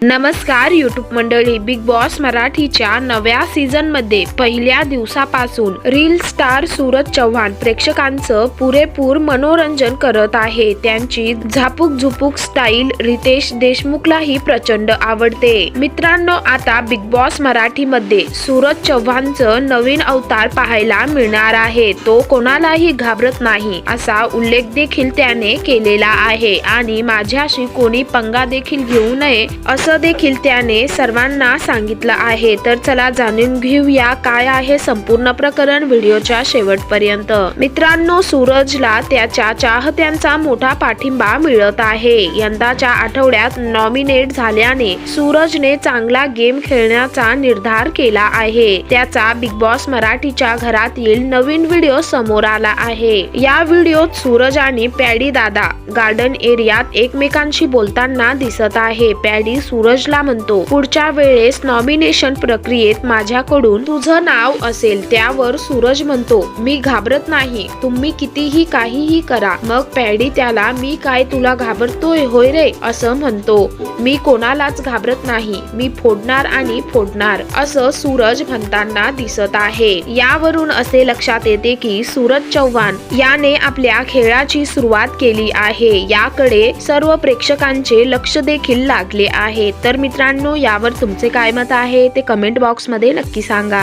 नमस्कार युट्यूब मंडळी. Big boss मराठीच्या नव्या सीझनमध्ये पहिल्या दिवसापासून रील स्टार सूरज चव्हाण प्रेक्षकांचं पुरेपूर मनोरंजन करत आहे. त्यांची झापूक झुपूक स्टाईल रितेश देशमुखलाही प्रचंड आवडते. मित्रांनो आता बिग बॉस मराठी मध्ये सूरज चव्हाणचं नवीन अवतार पाहायला मिळणार आहे. तो कोणालाही घाबरत नाही असा उल्लेख देखील त्याने केलेला आहे. आणि माझ्याशी कोणी पंगा देखील घेऊ नये असं देखील त्याने सर्वांना सांगितलं आहे. तर चला जाणून घेऊया काय आहे संपूर्ण प्रकरण व्हिडिओच्या शेवटपर्यंत. मित्रांनो सूरजला त्याच्या चाहत्यांचा मोठा पाठिंबा मिळत आहे. यंदाच्या आठवड्यात नॉमिनेट झाल्याने सूरजने चांगला गेम खेळण्याचा निर्धार केला आहे. त्याचा बिग बॉस मराठीच्या घरातील नवीन व्हिडिओ समोर आला आहे. या व्हिडिओत सूरज आणि पॅडी दादा गार्डन एरियात एकमेकांशी बोलताना दिसत आहे. पॅडी सूरजला म्हणतो पुढच्या वेळेस नॉमिनेशन प्रक्रियेत माझ्याकडून तुझं नाव असेल त्यावर सूरज म्हणतो मी घाबरत नाही तुम्ही कितीही काहीही करा मग पॅडी त्याला मी काय तुला घाबरतोय? होय रे असं म्हणतो. मी कोणालाच घाबरत नाही मी फोडणार आणि फोडणार असं सूरज म्हणताना दिसत आहे. यावरून असे लक्षात येते की सूरज चव्हाण याने आपल्या खेळाची सुरुवात केली आहे. याकडे सर्व प्रेक्षकांचे लक्ष देखील लागले आहे. तर मित्रांनो यावर तुमचे काय मत आहे ते कमेंट बॉक्समध्ये नक्की सांगा.